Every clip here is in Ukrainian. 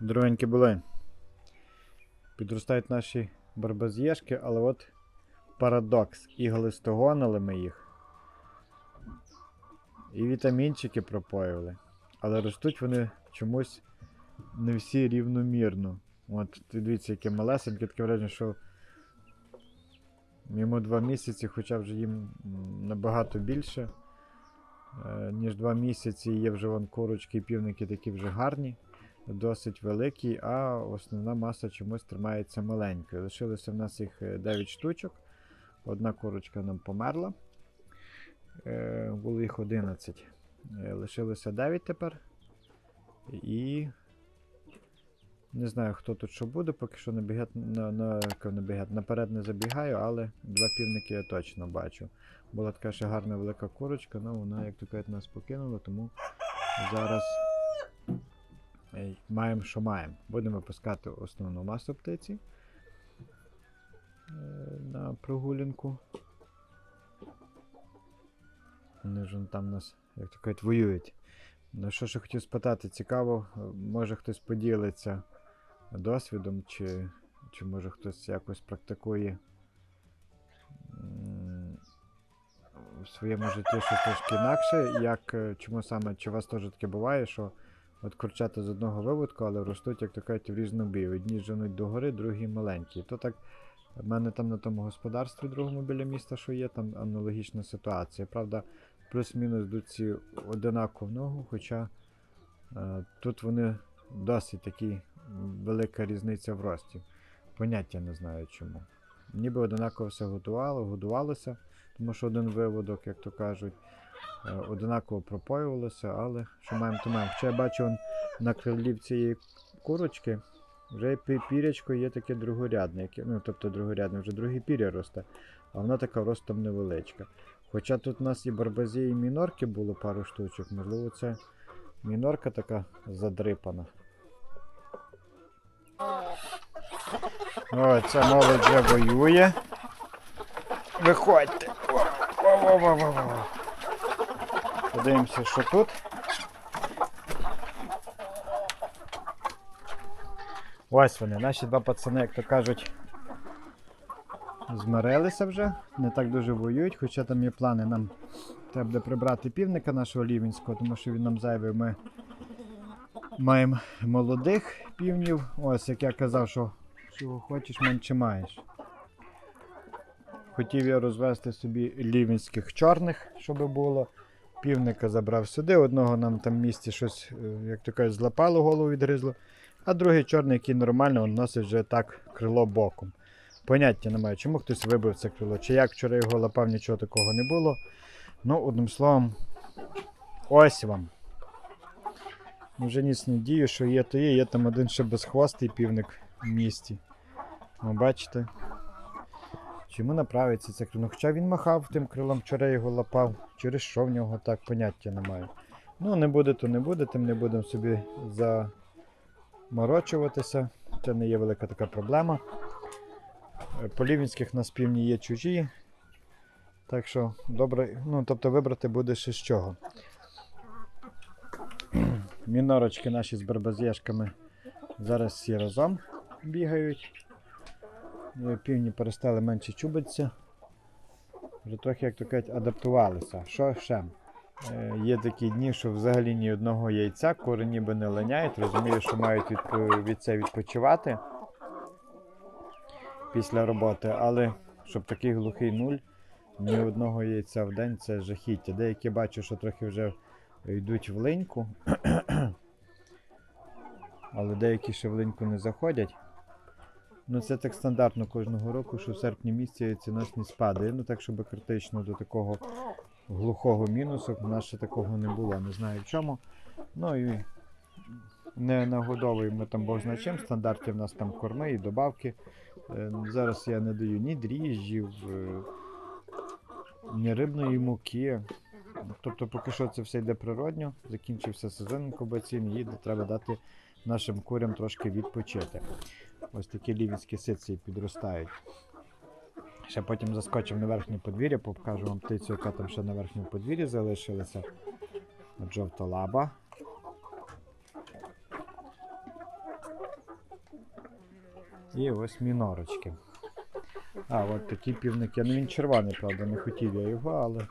Дорогенькі були. Підростають наші барбазєшки, але от парадокс. І глистогонили ми їх. І вітамінчики пропоювали. Але ростуть вони чомусь не всі рівномірно. От, дивіться, яке малесеньке, таке враження, що йому два місяці, хоча вже їм набагато більше, е, ніж два місяці. Є вже вон курочки і півники такі вже гарні, досить великі, а основна маса чомусь тримається маленькою. Лишилося в нас їх 9 штучок. Одна курочка нам померла. Е, Було їх 11. Е, Лишилося 9 тепер. І. Не знаю, хто тут що буде, поки що набігати, на, на, набігати, наперед не забігаю, але два півники я точно бачу. Була така ще гарна велика курочка, але вона, як то кажуть, нас покинула, тому зараз е, маємо, що маємо. Будемо випускати основну масу птиці е, на прогулянку. Вони ж там нас, як то кажуть, воюють. Ну що ж я хотів спитати, цікаво, е, може хтось поділиться досвідом, чи, чи може хтось якось практикує в своєму житті щось трошки інакше, як, е, чому саме, чи у вас теж таке буває, що от курчата з одного виводку, але ростуть, як то кажуть, в різну бій. Одні женуть догори, другі маленькі. То так в мене там на тому господарстві другому біля міста, що є, там аналогічна ситуація. Правда, плюс-мінус йдуть ці одинаково ногу, хоча е, тут вони досить такі велика різниця в рості. Поняття не знаю чому. Ніби одинаково все готувало, годувалося, тому що один виводок, як то кажуть, е, одинаково пропоювалося, але що маємо, то маємо. Хоча я бачу на крилі цієї курочки вже пі- пірячко є таке другорядне, яке, ну тобто другорядне, вже друге піря росте, а вона така ростом невеличка. Хоча тут у нас і барбазі, і мінорки було пару штучок, можливо, це мінорка така задрипана. О, ця молодь вже воює. Виходьте. Во-во-во-во-во. Подивимося, що тут. Ось вони, наші два пацани, як то кажуть, змирилися вже, не так дуже воюють, хоча там є плани нам треба буде прибрати півника нашого лівінського, тому що він нам зайвий. Ми маємо молодих півнів. Ось як я казав, що чого хочеш, менше маєш. Хотів я розвести собі лівінських чорних, щоб було. Півника забрав сюди, одного нам там в місті щось, е, як то кажуть, злапало, голову відгризло. А другий чорний, який нормально, він носить вже так крило боком. Поняття немає, чому хтось вибив це крило. Чи як вчора його лапав, нічого такого не було. Ну, одним словом, ось вам. Вже ніц не дію, що є, то є. Є там один ще безхвостий півник в місті. Ну, бачите? Чому направиться це крило? Хоча він махав тим крилом, вчора його лапав, через що в нього так поняття немає. Ну, не буде, то не буде, тим не будемо собі заморочуватися. Це не є велика така проблема. Е, По лівінських нас півні є чужі. Так що добре, ну тобто вибрати буде ще з чого. Мінорочки наші з барбазєшками зараз всі разом бігають. Е, Півні перестали менше чубитися. Вже трохи, як то кажуть, адаптувалися. Що ще? Е, Є такі дні, що взагалі ні одного яйця, кури ніби не линяють, розумію, що мають відпо- від це відпочивати після роботи, але щоб такий глухий нуль, ні одного яйця в день це жахіття. Деякі бачу, що трохи вже йдуть в линьку, але деякі ще в линьку не заходять. Ну це так стандартно кожного року, що в серпні місяці яйценосність падає. Ну так, щоб критично до такого глухого мінусу, в нас ще такого не було. Не знаю в чому. Ну і не нагодовуємо там Бог зна чим. Стандарті в нас там корми і добавки. Е, Зараз я не даю ні дріжджів, е, ні рибної муки. Тобто, поки що це все йде природньо, закінчився сезон інкубаційний, їде, треба дати нашим курям трошки відпочити. Ось такі лівінські сиці підростають. Ще потім заскочимо на верхнє подвір'я, покажу вам птицю, яка там ще на верхньому подвір'ї залишилася. От жовта лаба. І ось мінорочки. А, от такі півники. Ну він червоний, правда, не хотів я його, але.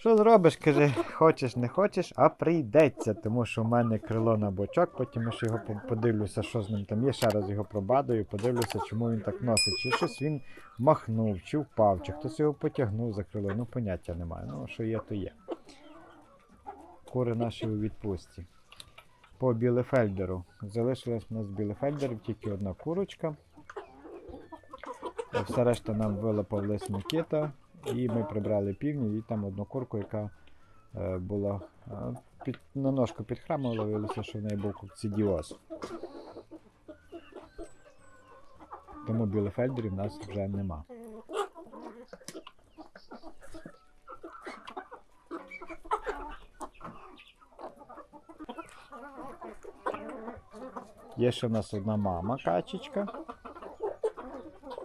Що зробиш, каже, хочеш, не хочеш, а прийдеться, тому що в мене крило на бочок, потім я ще його подивлюся, що з ним там є, ще раз його пробадаю, подивлюся, чому він так носить. Чи щось він махнув, чи впав, чи хтось його потягнув за крило. Ну, поняття немає. Ну, що є, то є. Кури наші у відпустці. По білефельдеру. Залишилось у нас білефельдерів тільки одна курочка. Все решта нам вилапав лис Микита, і ми прибрали півню, і там одну курку, яка е, була е, під, на ножку підхрамувала, виявилося, що в неї був кокцидіоз. Тому білефельдерів в нас вже нема. Є ще в нас одна мама качечка.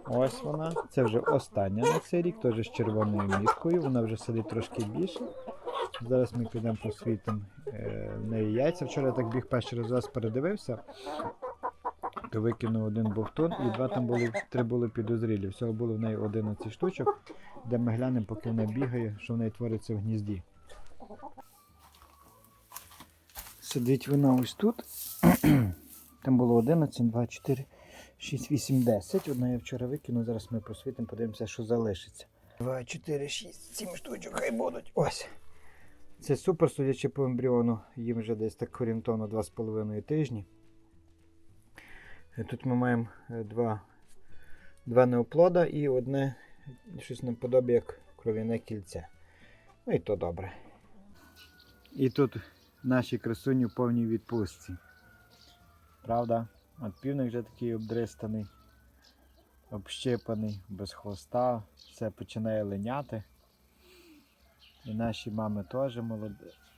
Ось вона. Це вже остання на цей рік, теж з червоною міткою. Вона вже сидить трошки більше. Зараз ми підемо посвітимо е, в неї яйця. Вчора я так біг перший раз передивився, то викинув один бовтун і два там були, три були підозрілі. Всього було в неї 11 штучок, де ми глянемо, поки вона бігає, що в неї твориться в гнізді. Сидить вона ось тут. Там було 11, 2, 4, 6, 8, 10. Одна я вчора викинув, зараз ми просвітимо, подивимося, що залишиться. 2, 4, 6, 7 штучок хай будуть. Ось. Це супер, судячи по ембріону, їм вже десь так орієнтовно 2,5 тижні. Тут ми маємо е, два, два неоплода і одне щось наподобі як кров'яне кільце. Ну і то добре. І тут наші красуні в повній відпустці. Правда? От півник вже такий обдристаний, общипаний, без хвоста, все починає линяти. І наші мами теж молоді,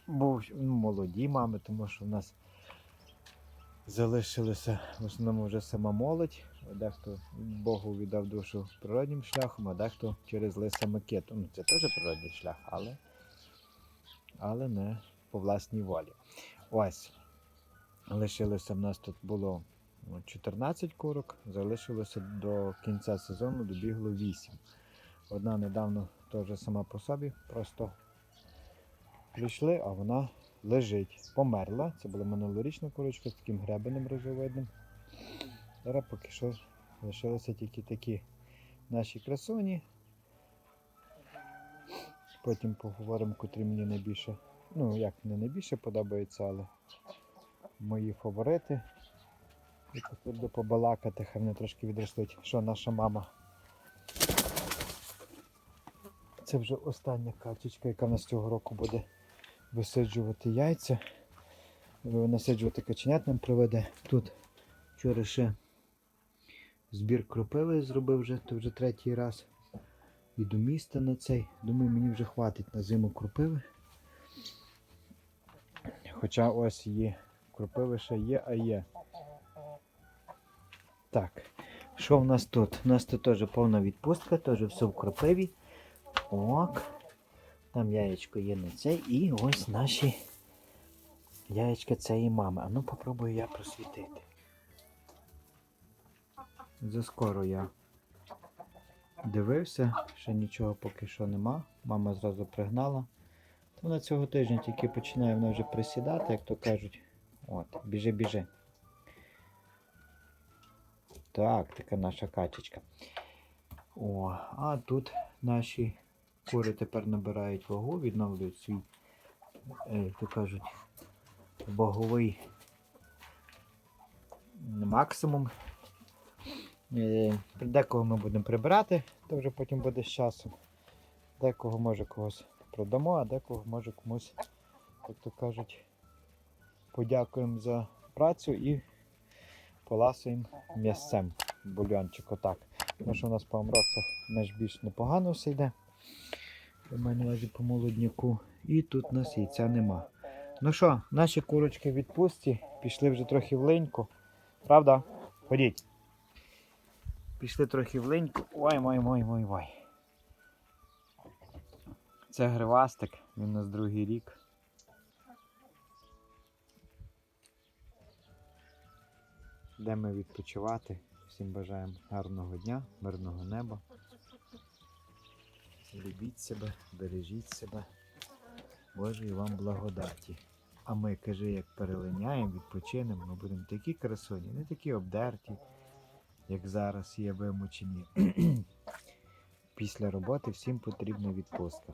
був, ну, молоді мами, тому що в нас залишилися в основному вже сама молодь. Дехто Богу віддав душу природнім шляхом, а дехто через лиса Микиту. Ну, це теж природній шлях, але, але не по власній волі. Ось. Лишилося в нас тут було 14 курок, залишилося до кінця сезону, добігло 8. Одна недавно теж сама по собі, просто прийшли, а вона лежить. Померла. Це була минулорічна курочка з таким гребенем розовидним. Зараз поки що лишилися тільки такі наші красуні. Потім поговоримо, котрі мені найбільше, ну як не найбільше подобається, але мої фаворити. Буду побалакати, хай вони трошки відростуть. Що наша мама? Це вже остання качечка, яка в нас цього року буде висаджувати яйця. Насаджувати каченят нам приведе. Тут вчора ще збір кропиви зробив вже, то вже третій раз. І до міста на цей. Думаю, мені вже хватить на зиму кропиви. Хоча ось є кропиви ще є, а є. Так, що в нас тут? У нас тут теж повна відпустка, теж все в кропиві. Ок. Там яєчко є на цей. І ось наші яєчка цієї мами. А ну попробую я просвітити. Заскоро я дивився, ще нічого поки що нема. Мама зразу пригнала. Вона цього тижня тільки починає вона вже присідати, як то кажуть. От, біжи, біжи. Так, така наша качечка. О, а тут наші кури тепер набирають вагу, відновлюють свій, е, як то кажуть, ваговий максимум. Е, Декого ми будемо прибирати, то вже потім буде з часом. Декого може когось продамо, а декого може комусь, як то кажуть, подякуємо за працю і поласуємо м'ясцем бульйончик отак. Тому що у нас по амроксах менш більш непогано все йде. Я маю на по молодняку. І тут у нас яйця нема. Ну що, наші курочки в відпустці пішли вже трохи в линьку. Правда? Ходіть. Пішли трохи в линьку. Ой, мой, мой, мой, мой. Це гривастик, він у нас другий рік. Йдемо відпочивати. Всім бажаємо гарного дня, мирного неба. Любіть себе, бережіть себе. Божої вам благодаті. А ми, кажи, як перелиняємо, відпочинемо, ми будемо такі красуні, не такі обдерті, як зараз є вимучені. Після роботи всім потрібна відпустка.